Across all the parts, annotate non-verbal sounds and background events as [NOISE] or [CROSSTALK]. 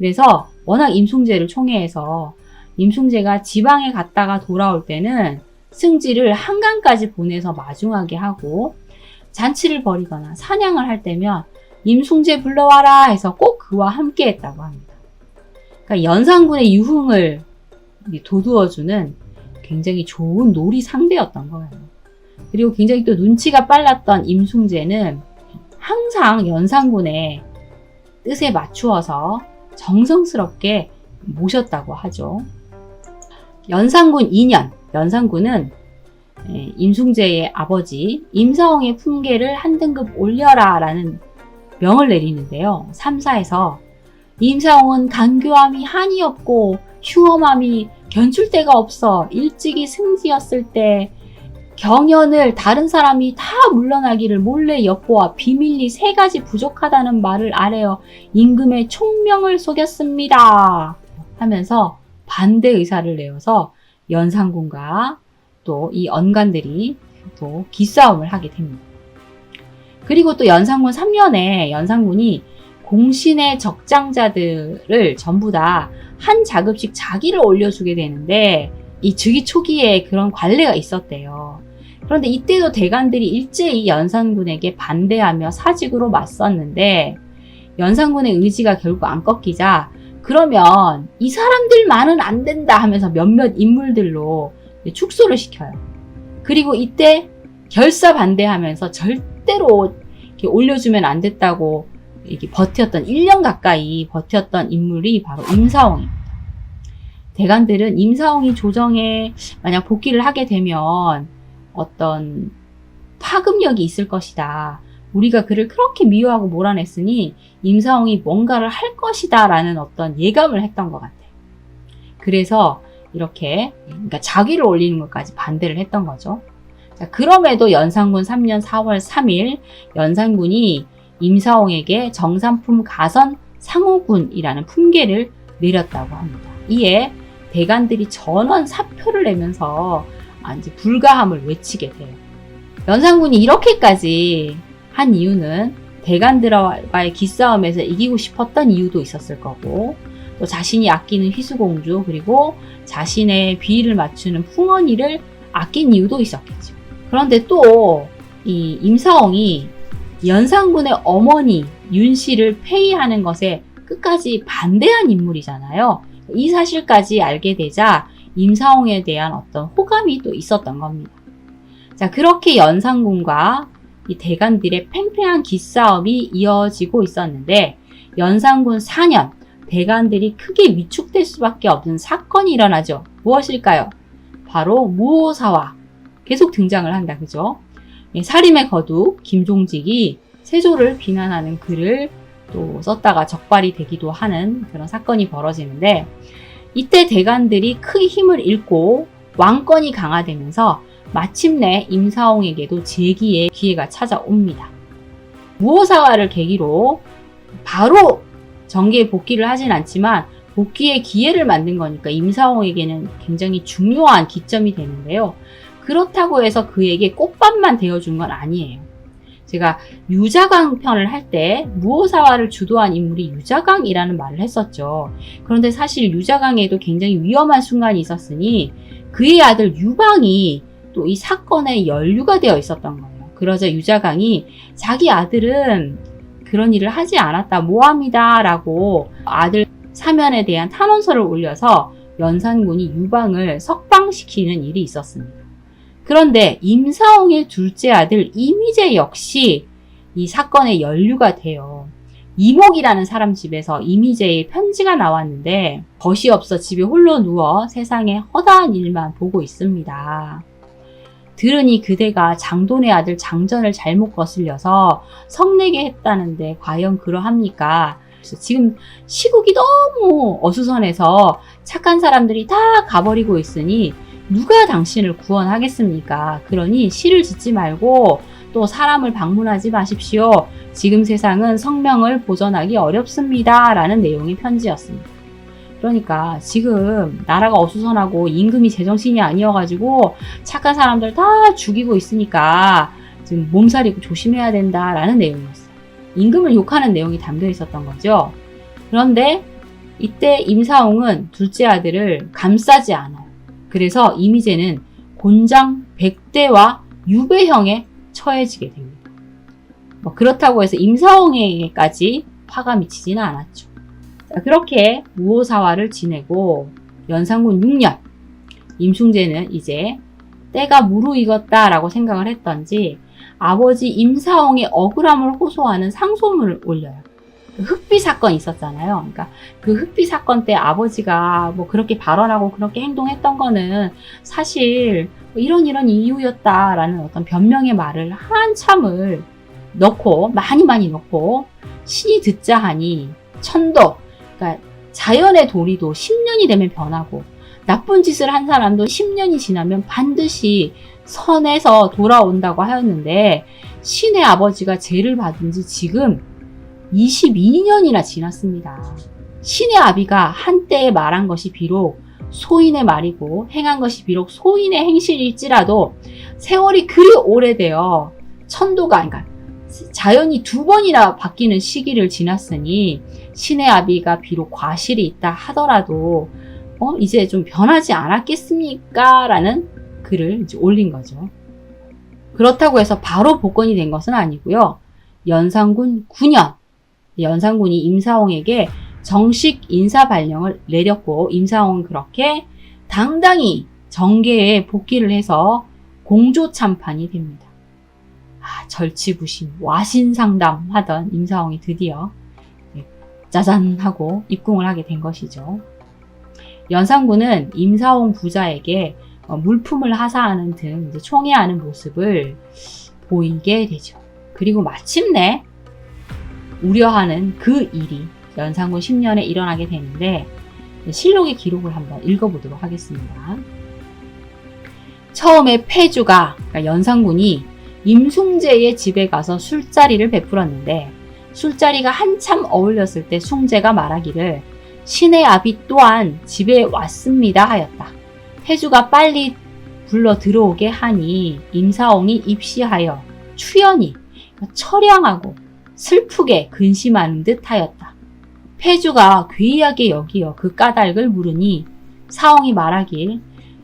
그래서 워낙 임충제를 총애해서 임충제가 지방에 갔다가 돌아올 때는 승지를 한강까지 보내서 마중하게 하고 잔치를 벌이거나 사냥을 할 때면 임충제 불러와라 해서 꼭 그와 함께 했다고 합니다. 그러니까 연산군의 유흥을 도두어주는 굉장히 좋은 놀이 상대였던 거예요. 그리고 굉장히 또 눈치가 빨랐던 임충제는 항상 연산군의 뜻에 맞추어서 정성스럽게 모셨다고 하죠. 연산군 2년, 연산군은 예, 임충제의 아버지 임사홍의 품계를 한 등급 올려라 라는 명을 내리는데요. 3사에서 임사홍은 간교함이 한이 없고 흉엄함이 견줄 데가 없어 일찍이 승지였을 때 경연을 다른 사람이 다 물러나기를 몰래 엿보아 비밀리 세 가지 부족하다는 말을 아래어 임금의 총명을 속였습니다. 하면서 반대 의사를 내어서 연산군과 또 이 언관들이 또 기싸움을 하게 됩니다. 그리고 또 연산군 3년에 연산군이 공신의 적장자들을 전부 다 한 자급씩 자기를 올려주게 되는데 이 즉위 초기에 그런 관례가 있었대요. 그런데 이때도 대관들이 일제히 연산군에게 반대하며 사직으로 맞섰는데 연산군의 의지가 결국 안 꺾이자 그러면 이 사람들만은 안 된다 하면서 몇몇 인물들로 축소를 시켜요. 그리고 이때 결사 반대하면서 절대로 올려주면 안 됐다고 이렇게 버텼던 1년 가까이 버텼던 인물이 바로 임사홍입니다. 대관들은 임사홍이 조정에 만약 복귀를 하게 되면 어떤 파급력이 있을 것이다. 우리가 그를 그렇게 미워하고 몰아냈으니 임사홍이 뭔가를 할 것이다 라는 어떤 예감을 했던 것 같아요. 그래서 이렇게 그러니까 자기를 올리는 것까지 반대를 했던 거죠. 자, 그럼에도 연산군 3년 4월 3일 연산군이 임사홍에게 정산품 가선 상호군이라는 품계를 내렸다고 합니다. 이에 대관들이 전원 사표를 내면서 아, 이제 불가함을 외치게 돼요. 연산군이 이렇게까지 한 이유는 대관들과의 기싸움에서 이기고 싶었던 이유도 있었을 거고 또 자신이 아끼는 휘수공주 그리고 자신의 비위를 맞추는 풍언이를 아낀 이유도 있었겠죠. 그런데 또 이 임사홍이 연산군의 어머니 윤씨를 폐위하는 것에 끝까지 반대한 인물이잖아요. 이 사실까지 알게 되자 임사홍에 대한 어떤 호감이 또 있었던 겁니다. 자, 그렇게 연산군과 이 대관들의 팽팽한 기싸움이 이어지고 있었는데 연산군 4년 대관들이 크게 위축될 수밖에 없는 사건이 일어나죠. 무엇일까요? 바로 무오사와 계속 등장을 한다. 그죠? 예, 살인의 거둑 김종직이 세조를 비난하는 글을 또 썼다가 적발이 되기도 하는 그런 사건이 벌어지는데 이때 대관들이 크게 힘을 잃고 왕권이 강화되면서 마침내 임사홍에게도 재기의 기회가 찾아옵니다. 무오사화를 계기로 바로 정계에 복귀를 하진 않지만 복귀의 기회를 만든 거니까 임사홍에게는 굉장히 중요한 기점이 되는데요. 그렇다고 해서 그에게 꽃밥만 되어준 건 아니에요. 제가 유자강 편을 할 때 무오사화를 주도한 인물이 유자강이라는 말을 했었죠. 그런데 사실 유자강에도 굉장히 위험한 순간이 있었으니 그의 아들 유방이 또 이 사건에 연루가 되어 있었던 거예요. 그러자 유자강이 자기 아들은 그런 일을 하지 않았다, 모함이다 라고 아들 사면에 대한 탄원서를 올려서 연산군이 유방을 석방시키는 일이 있었습니다. 그런데 임사홍의 둘째 아들 이미재 역시 이 사건에 연루가 돼요. 이목이라는 사람 집에서 이미재의 편지가 나왔는데 벗이 없어 집에 홀로 누워 세상에 허다한 일만 보고 있습니다. 들으니 그대가 장돈의 아들 장전을 잘못 거슬려서 성내게 했다는데 과연 그러합니까? 지금 시국이 너무 어수선해서 착한 사람들이 다 가버리고 있으니 누가 당신을 구원하겠습니까? 그러니 시를 짓지 말고 또 사람을 방문하지 마십시오. 지금 세상은 성명을 보전하기 어렵습니다. 라는 내용의 편지였습니다. 그러니까 지금 나라가 어수선하고 임금이 제정신이 아니어가지고 착한 사람들 다 죽이고 있으니까 지금 몸살이고 조심해야 된다 라는 내용이었어요. 임금을 욕하는 내용이 담겨 있었던 거죠. 그런데 이때 임사홍은 둘째 아들을 감싸지 않아요. 그래서 이미재는 곤장 백대와 유배형에 처해지게 됩니다. 뭐 그렇다고 해서 임사홍에게까지 화가 미치지는 않았죠. 자, 그렇게 무호사화를 지내고 연산군 6년 임충재는 이제 때가 무르익었다라고 생각을 했던지 아버지 임사홍의 억울함을 호소하는 상소문을 올려요. 그 흑비 사건 있었잖아요. 그러니까 그 흑비 사건 때 아버지가 뭐 그렇게 발언하고 그렇게 행동했던 거는 사실 뭐 이런 이런 이유였다라는 어떤 변명의 말을 한참을 넣고 많이 많이 넣고 신이 듣자 하니 천도 그러니까 자연의 도리도 10년이 되면 변하고 나쁜 짓을 한 사람도 10년이 지나면 반드시 선에서 돌아온다고 하였는데 신의 아버지가 죄를 받은 지 지금 22년이나 지났습니다. 신의 아비가 한때에 말한 것이 비록 소인의 말이고 행한 것이 비록 소인의 행실일지라도 세월이 그리 오래되어 천도가 그러니까 자연이 두 번이나 바뀌는 시기를 지났으니 신의 아비가 비록 과실이 있다 하더라도 어, 이제 좀 변하지 않았겠습니까? 라는 글을 이제 올린 거죠. 그렇다고 해서 바로 복권이 된 것은 아니고요. 연산군 9년, 연산군이 임사홍에게 정식 인사 발령을 내렸고, 임사홍은 그렇게 당당히 정계에 복귀를 해서 공조 참판이 됩니다. 아, 절치부심, 와신상담 하던 임사홍이 드디어 짜잔 하고 입궁을 하게 된 것이죠. 연산군은 임사홍 부자에게 어, 물품을 하사하는 등 총애하는 모습을 보이게 되죠. 그리고 마침내 우려하는 그 일이 연산군 10년에 일어나게 되는데 실록의 기록을 한번 읽어보도록 하겠습니다. 처음에 폐주가 그러니까 연산군이 임숭재의 집에 가서 술자리를 베풀었는데 술자리가 한참 어울렸을 때 숭재가 말하기를 신의 아비 또한 집에 왔습니다 하였다. 태주가 빨리 불러 들어오게 하니 임사홍이 입시하여 추연히 처량하고 슬프게 근심하는 듯 하였다. 폐주가 괴이하게 여기어 그 까닭을 물으니 사홍이 말하길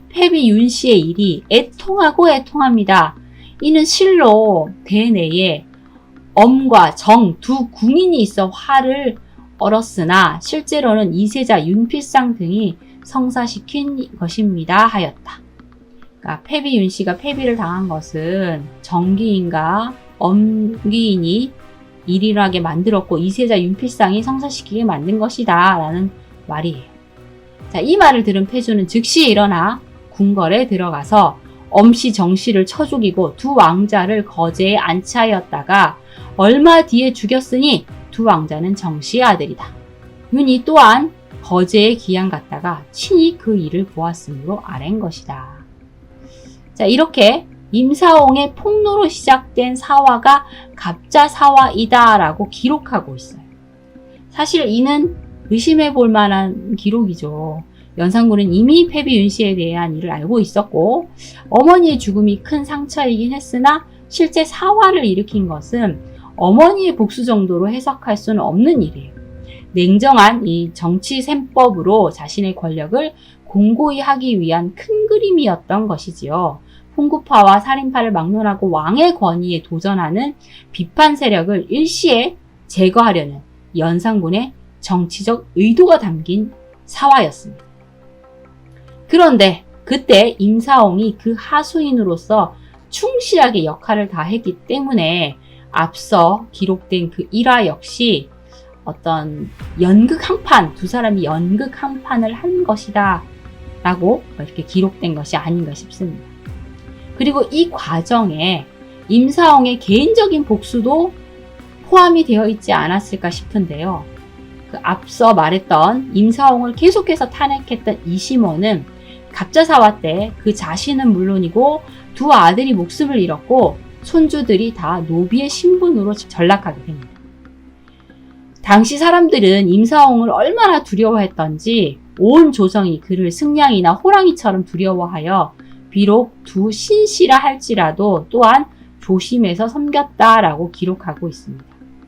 패비 윤 씨의 일이 애통하고 애통합니다. 이는 실로 대내에 엄과 정 두 궁인이 있어 화를 얼었으나 실제로는 이세자 윤필상 등이 성사시킨 것입니다 하였다. 그러니까 패비 윤 씨가 패비를 당한 것은 정기인과 엄기인이 일일하게 만들었고 이세자 윤필상이 성사시키게 만든 것이다 라는 말이에요. 자, 이 말을 들은 패주는 즉시 일어나 궁궐에 들어가서 엄씨 정씨를 쳐 죽이고 두 왕자를 거제에 안치하였다가 얼마 뒤에 죽였으니 두 왕자는 정씨의 아들이다. 윤이 또한 거제에 기양 갔다가 친히 그 일을 보았으므로 아랜 것이다. 자, 이렇게 임사홍의 폭로로 시작된 사화가 갑자사화이다라고 기록하고 있어요. 사실 이는 의심해 볼 만한 기록이죠. 연산군은 이미 패비 윤 씨에 대한 일을 알고 있었고 어머니의 죽음이 큰 상처이긴 했으나 실제 사화를 일으킨 것은 어머니의 복수 정도로 해석할 수는 없는 일이에요. 냉정한 이 정치 셈법으로 자신의 권력을 공고히 하기 위한 큰 그림이었던 것이지요. 풍구파와 살인파를 막론하고 왕의 권위에 도전하는 비판 세력을 일시에 제거하려는 연산군의 정치적 의도가 담긴 사화였습니다. 그런데 그때 임사홍이 그 하수인으로서 충실하게 역할을 다했기 때문에 앞서 기록된 그 일화 역시 어떤 연극 한 판, 두 사람이 연극 한 판을 한 것이다 라고 이렇게 기록된 것이 아닌가 싶습니다. 그리고 이 과정에 임사홍의 개인적인 복수도 포함이 되어 있지 않았을까 싶은데요. 그 앞서 말했던 임사홍을 계속해서 탄핵했던 이심원은 갑자사화 때 그 자신은 물론이고 두 아들이 목숨을 잃었고 손주들이 다 노비의 신분으로 전락하게 됩니다. 당시 사람들은 임사홍을 얼마나 두려워했던지 온 조정이 그를 승냥이나 호랑이처럼 두려워하여 비록 두 신씨라 할지라도 또한 조심해서 섬겼다라고 기록하고 있습니다.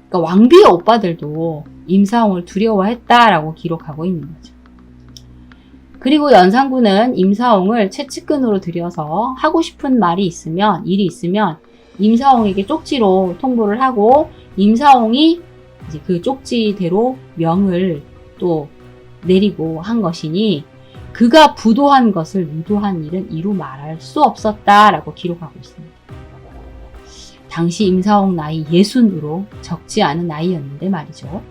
그러니까 왕비의 오빠들도 임사홍을 두려워했다라고 기록하고 있는 거죠. 그리고 연산군은 임사홍을 채측근으로 들여서 하고 싶은 말이 있으면 일이 있으면 임사홍에게 쪽지로 통보를 하고 임사홍이 이제 그 쪽지대로 명을 또 내리고 한 것이니 그가 부도한 것을 유도한 일은 이루 말할 수 없었다라고 기록하고 있습니다. 당시 임사홍 나이 예순으로 적지 않은 나이였는데 말이죠.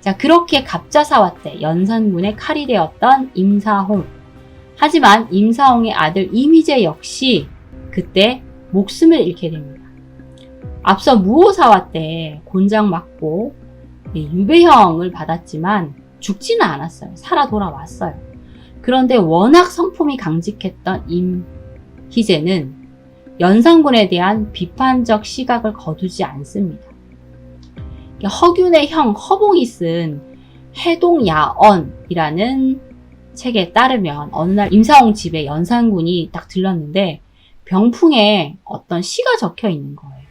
자, 그렇게 갑자사화 때 연산군의 칼이 되었던 임사홍. 하지만 임사홍의 아들 이미재 역시 그때 목숨을 잃게 됩니다. 앞서 무호사화 때 곤장 맞고 유배형을 받았지만 죽지는 않았어요. 살아 돌아왔어요. 그런데 워낙 성품이 강직했던 임희재는 연산군에 대한 비판적 시각을 거두지 않습니다. 허균의 형 허봉이 쓴 해동야언이라는 책에 따르면 어느 날 임사홍 집에 연산군이 딱 들렀는데 병풍에 어떤 시가 적혀 있는 거예요.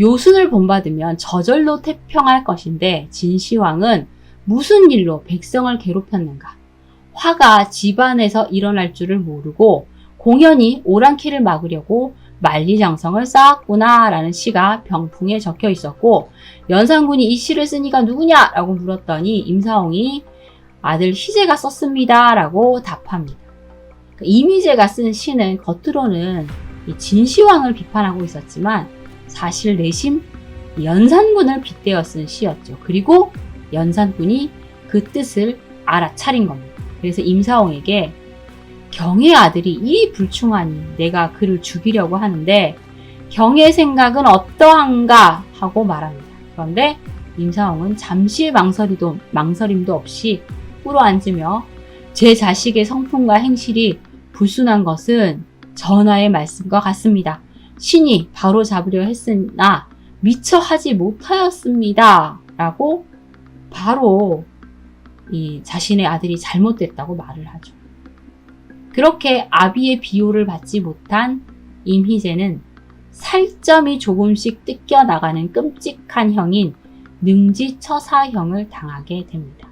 요순을 본받으면 저절로 태평할 것인데 진시황은 무슨 일로 백성을 괴롭혔는가? 화가 집안에서 일어날 줄을 모르고 공연히 오랑캐를 막으려고 만리장성을 쌓았구나 라는 시가 병풍에 적혀 있었고 연산군이 이 시를 쓰니가 누구냐 라고 물었더니 임사홍이 아들 희재가 썼습니다 라고 답합니다. 그러니까 이미재가 쓴 시는 겉으로는 진시황을 비판하고 있었지만 사실 내심 연산군을 빗대어 쓴 시였죠. 그리고 연산군이 그 뜻을 알아차린 겁니다. 그래서 임사홍에게 경의 아들이 이 불충하니 내가 그를 죽이려고 하는데 경의 생각은 어떠한가 하고 말합니다. 그런데 임사홍은 잠시의 망설이도, 망설임도 없이 꿇어 앉으며 제 자식의 성품과 행실이 불순한 것은 전하의 말씀과 같습니다. 신이 바로 잡으려 했으나 미처 하지 못하였습니다. 라고 바로 이 자신의 아들이 잘못됐다고 말을 하죠. 그렇게 아비의 비호를 받지 못한 임희재는 살점이 조금씩 뜯겨 나가는 끔찍한 형인 능지처사형을 당하게 됩니다.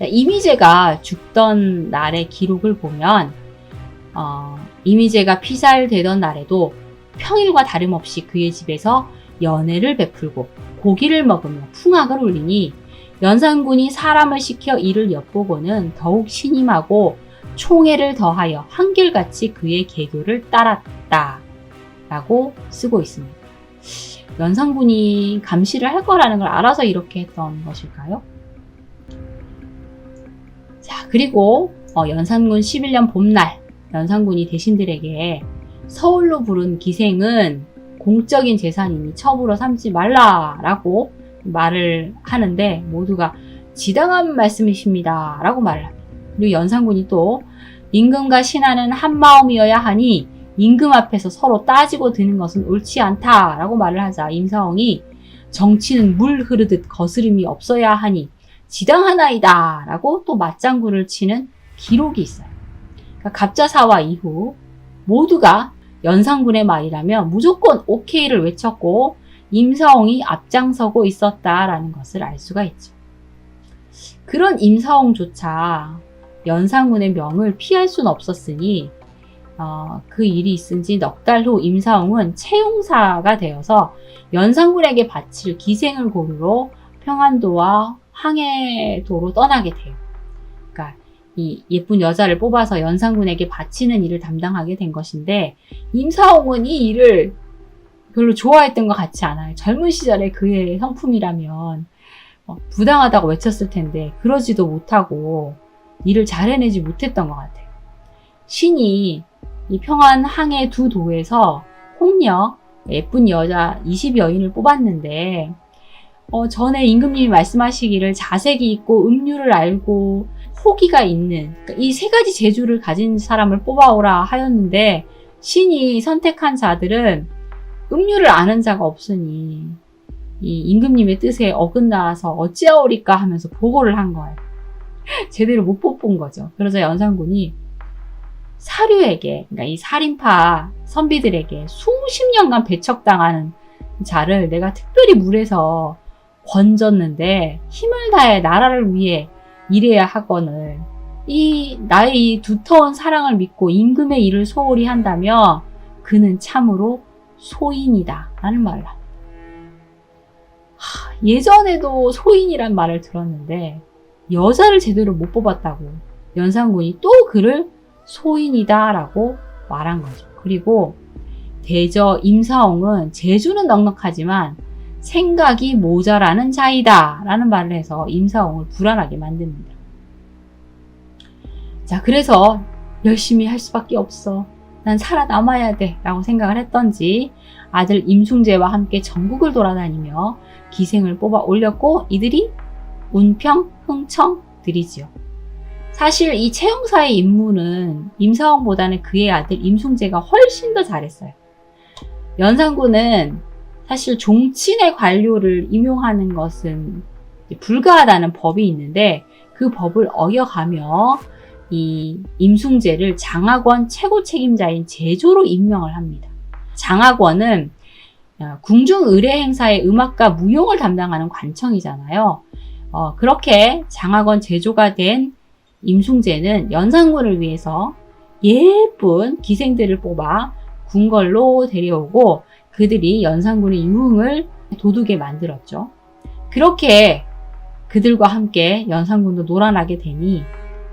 이미재가 죽던 날의 기록을 보면 어, 이미재가 피살되던 날에도 평일과 다름없이 그의 집에서 연애를 베풀고 고기를 먹으며 풍악을 울리니 연산군이 사람을 시켜 이를 엿보고는 더욱 신임하고 총애를 더하여 한결같이 그의 개교를 따랐다. 라고 쓰고 있습니다. 연산군이 감시를 할 거라는 걸 알아서 이렇게 했던 것일까요? 자, 그리고 어, 연산군 11년 봄날 연산군이 대신들에게 서울로 부른 기생은 공적인 재산이니 첩으로 삼지 말라라고 말을 하는데 모두가 지당한 말씀이십니다. 라고 말을 합니다. 그리고 연산군이 또 임금과 신하는 한 마음이어야 하니 임금 앞에서 서로 따지고 드는 것은 옳지 않다. 라고 말을 하자 임사홍이 정치는 물 흐르듯 거스름이 없어야 하니 지당하나이다. 라고 또 맞장구를 치는 기록이 있어요. 그러니까 갑자사화 이후 모두가 연산군의 말이라면 무조건 오케이를 외쳤고 임사홍이 앞장서고 있었다라는 것을 알 수가 있죠. 그런 임사홍조차 연산군의 명을 피할 수는 없었으니 어, 그 일이 있은 지 넉 달 후 임사홍은 채용사가 되어서 연산군에게 바칠 기생을 고르러 평안도와 황해도로 떠나게 돼요. 그러니까 이 예쁜 여자를 뽑아서 연산군에게 바치는 일을 담당하게 된 것인데 임사홍은 이 일을 별로 좋아했던 것 같지 않아요. 젊은 시절에 그의 성품이라면 어, 부당하다고 외쳤을 텐데 그러지도 못하고 일을 잘 해내지 못했던 것 같아요. 신이 이 평안 항해 두 도에서 홍녀 예쁜 여자 20여인을 뽑았는데 어, 전에 임금님이 말씀하시기를 자색이 있고 음률을 알고 호기가 있는 그러니까 이세 가지 재주를 가진 사람을 뽑아오라 하였는데 신이 선택한 자들은 음률을 아는 자가 없으니 이 임금님의 뜻에 어긋나서 어찌하오리까 하면서 보고를 한 거예요. [LAUGHS] 제대로 못 뽑은 거죠. 그러자 연산군이 사류에게, 그러니까 이 살인파 선비들에게 수십 년간 배척당하는 자를 내가 특별히 물에서 건졌는데 힘을 다해 나라를 위해 일해야 하거늘 이 나의 이 두터운 사랑을 믿고 임금의 일을 소홀히 한다면 그는 참으로 소인이다 라는 합니다. 하, 예전에도 소인이란 말을 들었는데 여자를 제대로 못 뽑았다고 연산군이 또 그를 소인이다 라고 말한 거죠. 그리고 대저 임사홍은 재주는 넉넉하지만 생각이 모자라는 자이다 라는 말을 해서 임사홍을 불안하게 만듭니다. 자, 그래서 열심히 할 수밖에 없어. 난 살아남아야 돼. 라고 생각을 했던지 아들 임충재와 함께 전국을 돌아다니며 기생을 뽑아 올렸고 이들이 운평, 흥청 들이지요. 사실 이 채용사의 임무는 임사홍보다는 그의 아들 임충재가 훨씬 더 잘했어요. 연산군은 사실 종친의 관료를 임용하는 것은 불가하다는 법이 있는데 그 법을 어겨가며 이 임숭재를 장학원 최고 책임자인 제조로 임명을 합니다. 장학원은 어, 궁중 의례 행사의 음악과 무용을 담당하는 관청이잖아요. 어, 그렇게 장학원 제조가 된 임숭재는 연산군을 위해서 예쁜 기생들을 뽑아 궁궐로 데려오고 그들이 연산군의 유흥을 도둑에 만들었죠. 그렇게 그들과 함께 연산군도 놀아나게 되니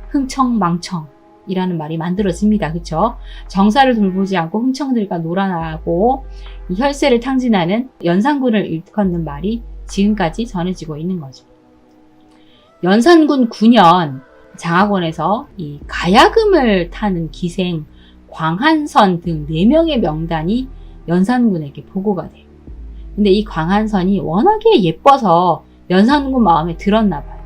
흥청망청 이라는 말이 만들어집니다. 그쵸? 정사를 돌보지 않고 흥청들과 놀아나고 이 혈세를 탕진하는 연산군을 일컫는 말이 지금까지 전해지고 있는 거죠. 연산군 9년 장학원에서 이 가야금을 타는 기생 광한선 등 4명의 명단이 연산군에게 보고가 돼요. 근데 이 광한선이 워낙에 예뻐서 연산군 마음에 들었나 봐요.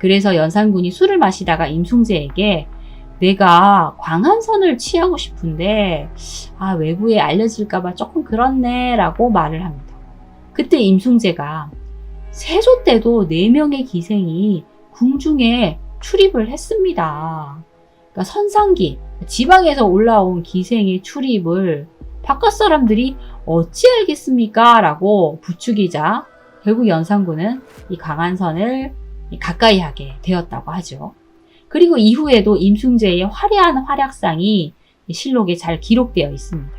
그래서 연산군이 술을 마시다가 임숭재에게 내가 광한선을 취하고 싶은데 아 외부에 알려질까봐 조금 그렇네 라고 말을 합니다. 그때 임숭재가 세조 때도 4명의 기생이 궁중에 출입을 했습니다. 그러니까 선상기, 지방에서 올라온 기생의 출입을 바깥 사람들이 어찌 알겠습니까? 라고 부추기자 결국 연산군은 이 강한선을 가까이 하게 되었다고 하죠. 그리고 이후에도 임숭재의 화려한 활약상이 실록에 잘 기록되어 있습니다.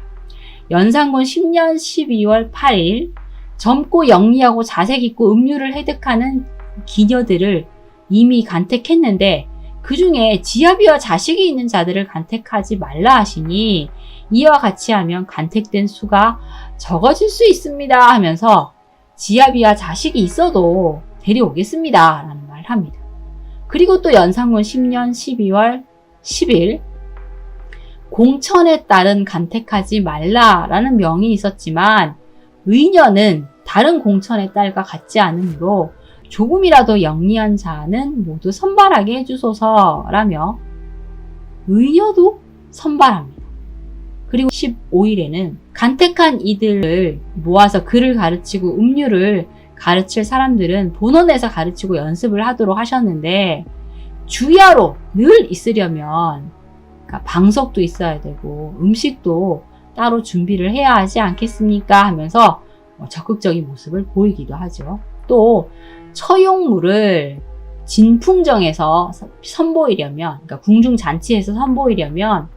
연산군 10년 12월 8일 젊고 영리하고 자색 있고 음료를 획득하는 기녀들을 이미 간택했는데 그 중에 지아비와 자식이 있는 자들을 간택하지 말라 하시니 이와 같이 하면 간택된 수가 적어질 수 있습니다 하면서 지아비와 자식이 있어도 데려오겠습니다 말을 합니다. 그리고 또 연산군 10년 12월 10일 공천에 따른 간택하지 말라라는 명이 있었지만 의녀는 다른 공천의 딸과 같지 않으므로 조금이라도 영리한 자는 모두 선발하게 해주소서라며 의녀도 선발합니다. 그리고 15일에는 간택한 이들을 모아서 글을 가르치고 음료를 가르칠 사람들은 본원에서 가르치고 연습을 하도록 하셨는데 주야로 늘 있으려면 그러니까 방석도 있어야 되고 음식도 따로 준비를 해야 하지 않겠습니까? 하면서 뭐 적극적인 모습을 보이기도 하죠. 또 처용물을 진풍정에서 선보이려면, 그러니까 궁중 잔치에서 선보이려면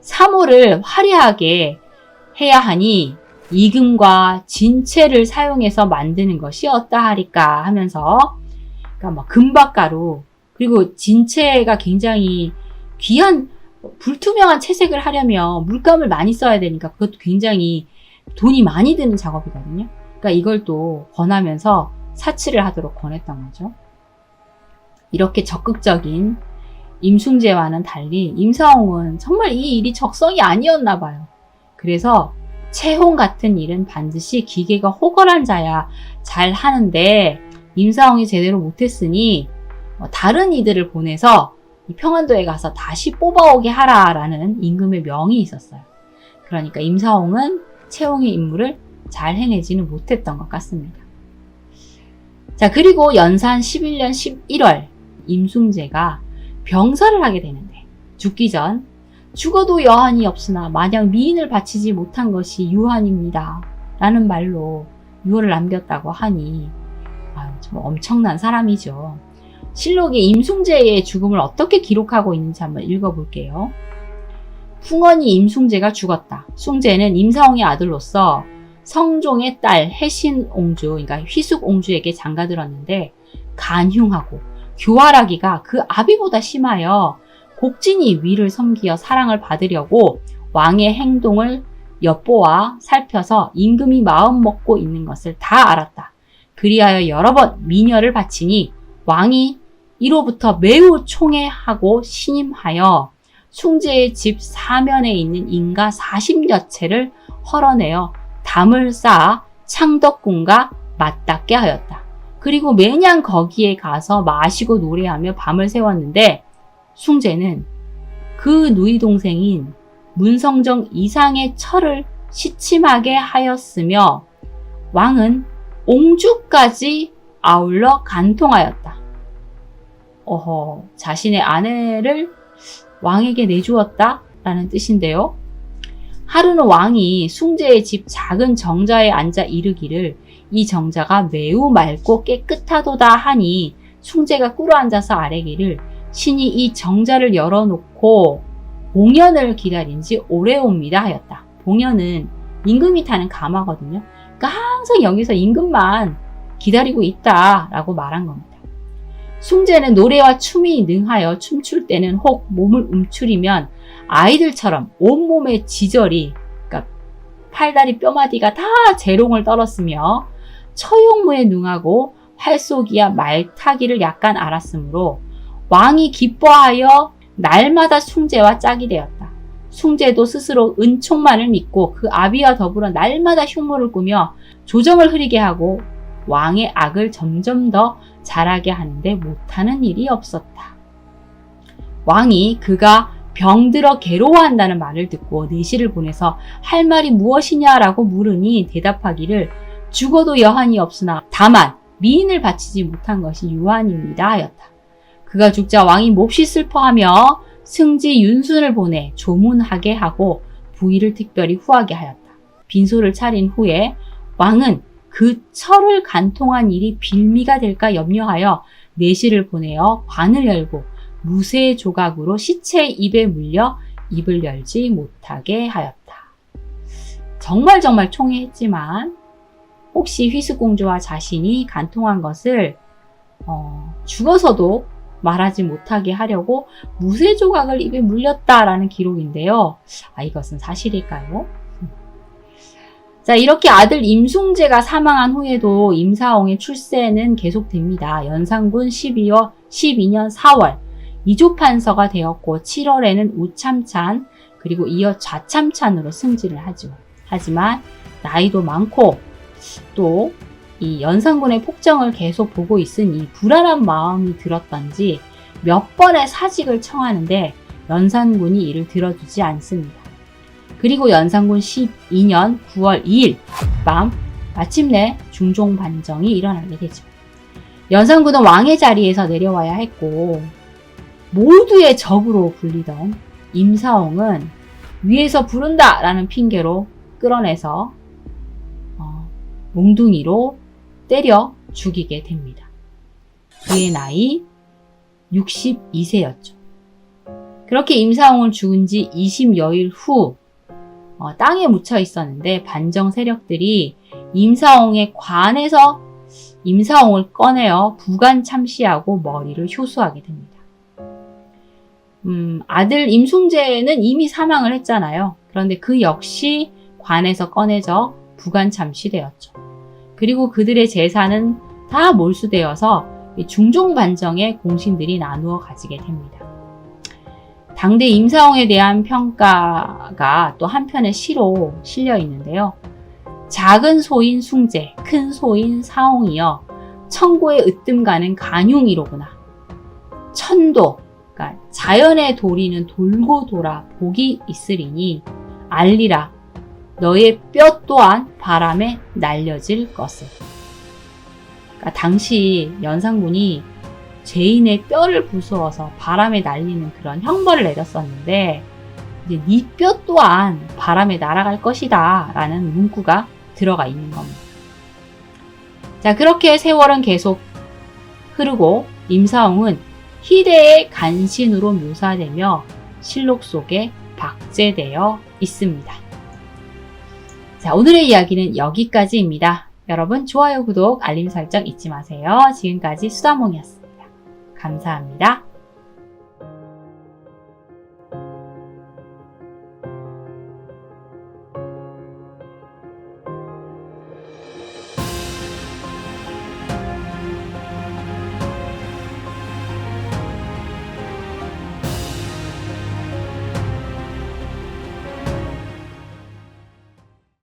사물을 화려하게 해야 하니 이금과 진채를 사용해서 만드는 것이 어떠하리까 하면서 그러니까 뭐 금박가루 그리고 진채가 굉장히 귀한 불투명한 채색을 하려면 물감을 많이 써야 되니까 그것도 굉장히 돈이 많이 드는 작업이거든요. 그러니까 이걸 또 권하면서 사치를 하도록 권했던 거죠. 이렇게 적극적인 임충재와는 달리 임사홍은 정말 이 일이 적성이 아니었나 봐요. 그래서 채홍 같은 일은 반드시 기계가 호걸한 자야 잘 하는데 임사홍이 제대로 못했으니 어, 다른 이들을 보내서 평안도에 가서 다시 뽑아오게 하라라는 임금의 명이 있었어요. 그러니까 임사홍은 채홍의 임무를 잘 해내지는 못했던 것 같습니다. 자, 그리고 연산 11년 11월 임숭재가 병사를 하게 되는데 죽기 전 죽어도 여한이 없으나 마냥 미인을 바치지 못한 것이 유한입니다. 라는 말로 유언을 남겼다고 하니 아유, 좀 엄청난 사람이죠. 실록에 임숭재의 죽음을 어떻게 기록하고 있는지 한번 읽어볼게요. 풍언이 임숭재가 죽었다. 숭재는 임사홍의 아들로서 성종의 딸 해신옹주, 그러니까 휘숙옹주에게 장가들었는데 간흉하고 교활하기가 그 아비보다 심하여 곡진이 위를 섬기어 사랑을 받으려고 왕의 행동을 엿보아 살펴서 임금이 마음 먹고 있는 것을 다 알았다. 그리하여 여러 번 미녀를 바치니 왕이 이로부터 매우 총애하고 신임하여 숭제의 집 사면에 있는 인가 40여 채를 헐어내어 담을 쌓아 창덕궁과 맞닿게 하였다. 그리고 매년 거기에 가서 마시고 노래하며 밤을 새웠는데 숭제는 그 누이 동생인 문성정 이상의 철을 시침하게 하였으며 왕은 옹주까지 아울러 간통하였다. 어허, 자신의 아내를 왕에게 내주었다? 라는 뜻인데요. 하루는 왕이 숭제의 집 작은 정자에 앉아 이르기를 이 정자가 매우 맑고 깨끗하도다 하니 숭제가 꿇어 앉아서 아래기를 신이 이 정자를 열어놓고 봉연을 기다린 지 오래옵니다 하였다. 봉연은 임금이 타는 가마거든요. 그러니까 항상 여기서 임금만 기다리고 있다라고 말한 겁니다. 숭제는 노래와 춤이 능하여 춤출 때는 혹 몸을 움츠리면 아이들처럼 온몸의 지절이 그러니까 팔다리 뼈마디가 다 재롱을 떨었으며 처용무에 능하고 활쏘기야 말타기를 약간 알았으므로 왕이 기뻐하여 날마다 숭제와 짝이 되었다. 숭제도 스스로 은총만을 믿고 그 아비와 더불어 날마다 흉모를 꾸며 조정을 흐리게 하고 왕의 악을 점점 더 잘하게 하는데 못하는 일이 없었다. 왕이 그가 병들어 괴로워한다는 말을 듣고 내시를 보내서 할 말이 무엇이냐라고 물으니 대답하기를 죽어도 여한이 없으나 다만 미인을 바치지 못한 것이 유한입니다 하였다. 그가 죽자 왕이 몹시 슬퍼하며 승지 윤순을 보내 조문하게 하고 부의를 특별히 후하게 하였다. 빈소를 차린 후에 왕은 그 철을 간통한 일이 빌미가 될까 염려하여 내시를 보내어 관을 열고 무쇠 조각으로 시체 입에 물려 입을 열지 못하게 하였다. 정말 정말 총애했지만 혹시 휘스공주와 자신이 간통한 것을 어, 죽어서도 말하지 못하게 하려고 무쇠 조각을 입에 물렸다라는 기록인데요. 아, 이것은 사실일까요? 자, 이렇게 아들 임숭재가 사망한 후에도 임사홍의 출세는 계속됩니다. 연산군 12월, 12년 4월 이조판서가 되었고 7월에는 우참찬 그리고 이어 좌참찬으로 승진을 하죠. 하지만 나이도 많고 또 이 연산군의 폭정을 계속 보고 있으니 불안한 마음이 들었던지 몇 번의 사직을 청하는데 연산군이 이를 들어주지 않습니다. 그리고 연산군 12년 9월 2일 밤 마침내 중종 반정이 일어나게 되죠. 연산군은 왕의 자리에서 내려와야 했고 모두의 적으로 불리던 임사홍은 위에서 부른다 라는 핑계로 끌어내서 어, 몽둥이로 때려 죽이게 됩니다. 그의 나이 62세였죠. 그렇게 임사홍을 죽은 지 20여일 후 어, 땅에 묻혀 있었는데 반정 세력들이 임사홍의 관에서 임사홍을 꺼내어 부관 참시하고 머리를 효수하게 됩니다. 음, 아들 임숭재는 이미 사망을 했잖아요. 그런데 그 역시 관에서 꺼내져 부관 참시되었죠. 그리고 그들의 재산은 다 몰수되어서 중종 반정의 공신들이 나누어 가지게 됩니다. 당대 임사홍에 대한 평가가 또 한편의 시로 실려 있는데요. 작은 소인 숭재, 큰 소인 사홍이여 천고에 으뜸 가는 간흉이로구나. 천도, 그러니까 자연의 도리는 돌고 돌아 복이 있으리니 알리라 너의 뼈 또한 바람에 날려질 것을. 그러니까 당시 연산군이 죄인의 뼈를 부수어서 바람에 날리는 그런 형벌을 내렸었는데 이제 네 뼈 또한 바람에 날아갈 것이다 라는 문구가 들어가 있는 겁니다. 자, 그렇게 세월은 계속 흐르고 임사홍은 희대의 간신으로 묘사되며 실록 속에 박제되어 있습니다. 자, 오늘의 이야기는 여기까지입니다. 여러분, 좋아요, 구독, 알림 설정 잊지 마세요. 지금까지 수다몽이었습니다. 감사합니다.